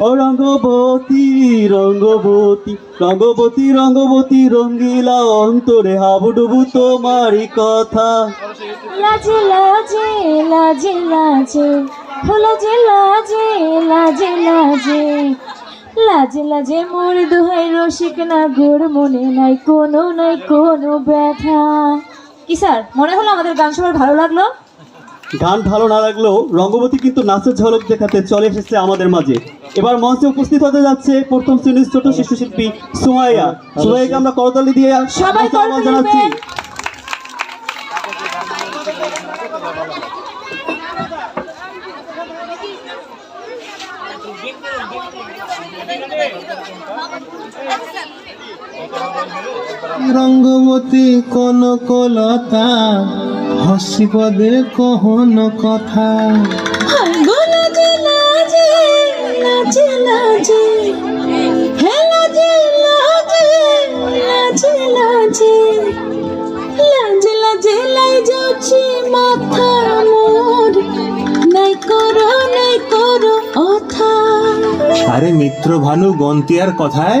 ও রঙ্গবতী রঙ্গবতী রঙ্গবতী রঙ্গবতী, রঙ্গিলা অন্তরে হাবুডুবু তোমারই কথা। লাজে লাজে লাজে লাজে লাজে লাজে লাজে লাজে লাজে লাজে মোর দোহাই রসিক না গোর মনে নাই, কোনো নাই, কোনো ব্যথা। কি স্যার? মনে হলো আমাদের গান সবার ভালো লাগল? গান ভালো না লাগলেও রঙ্গবতী কিন্তু নাচের ঝলক দেখাতে চলে এসেছে আমাদের মাঝে। এবার মঞ্চে উপস্থিত হতে যাচ্ছে প্রথম শ্রেণির ছোট শিশু শিল্পী সুমাইয়া। সুমাইয়াকে আমরা করতালি দিয়ে সবাই জানাচ্ছি। দিবেন। রঙ্গবতী কোন কলতা হসি পদে কহন কথা। হাই গো লাজে লাজে লাজে লাজে হে লাজে লাজে লাজে লাজে লাজে লাজে লাই যাচ্ছি মাথা মোর নাই করো নাই করো অথা। আরে মিত্র ভানু গন্তিয়ার কথায়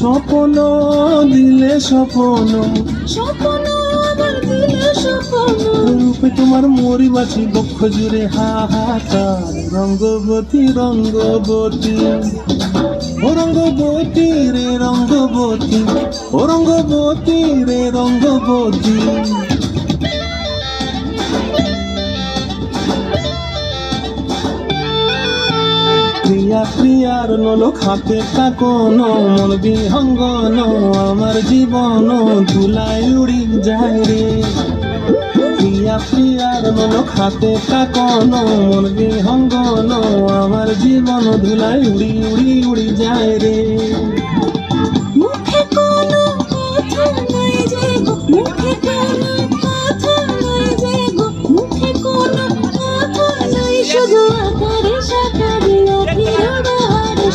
স্বপন দিলে স্বপন। স্বপ্ন আমার দিলে স্বপ্ন। রূপে তোমার মরি বাছি বক্ষ জুড়ে হাহাকার। রঙ্গবতী রঙ্গবতী। ও রঙ্গবতী রে রঙ্গবতী। ও রঙ্গবতী রে রঙ্গবতী। প্রিয়া, প্রিয়ার নলক হাতে কাকন মন বিহঙ্গন, আমার জীবন ধুলাই উড়ি যায় রে। প্রিয়া, প্রিয়ার নলক হাতে কাকন মন বিহঙ্গন, আমার জীবন ধুলাই উড়ি উড়ি উড়ি যায় রে।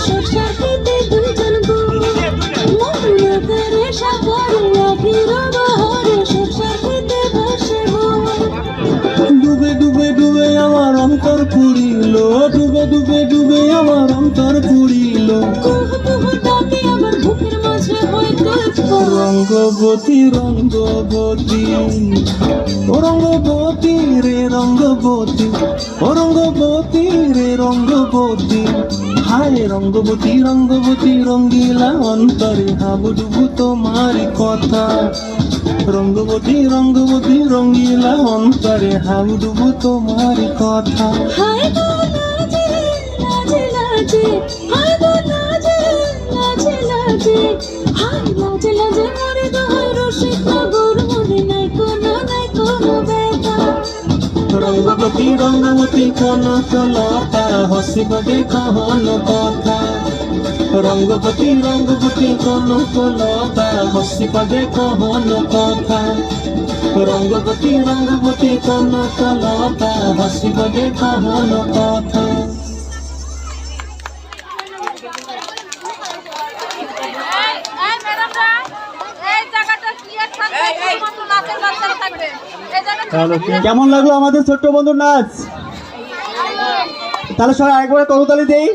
Shut up. রঙ্গবতী রঙ্গবতী। রঙ্গবতী রে, রঙ্গবতী। রঙ্গবতী রে, রঙ্গবতী। হায় রঙ্গবতী রঙ্গবতী, রঙ্গিলা অন্তরে হাবুডুবু তোমার কথা। রঙ্গবতী রঙ্গবতী, রঙ্গিলা অন্তরে হাবুডুবু তোমার কথা। হায় গো লাজে লাজে লাজে হায় গো লাজে লাজে লাজে হায় লাজে লাজে রঙ্গবতী রঙ্গবতী কোন চলতা হসিববে কহন কথা। রঙ্গপতি রঙ্গপতি কোন চলতা হসিববে কহন কথা। রঙ্গপতি রঙ্গপতি কোন চলতা হসিববে কহন কথা। কেমন লাগল আমাদের ছোট্ট বন্ধুর নাচ? তাহলে সবাই আরেকবার করতালি দেই।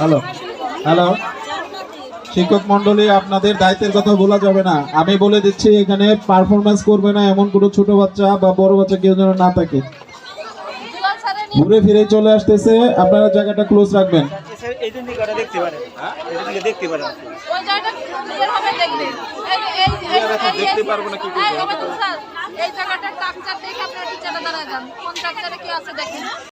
Hello hello. শিক্ষক মন্ডলী আপনাদের দায়িত্বের কথা বলা যাবে না। আমি বলে দিচ্ছি, এখানে পারফরমেন্স করবে না এমন কোনো ছোট বাচ্চা বা বড় বাচ্চা কেউ যেন না থাকে। ঘুরে ফিরে চলে আসতেছে। আপনারা জায়গাটা ক্লোজ রাখবেন। এই জন্য ওটা দেখতে পারেন এই দিন দেখতে পারেন ওই জায়গাটা ক্লিয়ার হবে দেখবে। এই এই এই দেখতে পারব না কি এই জায়গাটা স্যার। এই জায়গাটা স্ট্রাকচার দেখে আপনারা টিচারটা দাঁড়ায় যান। কোন স্ট্রাকচারে কি আছে দেখেন।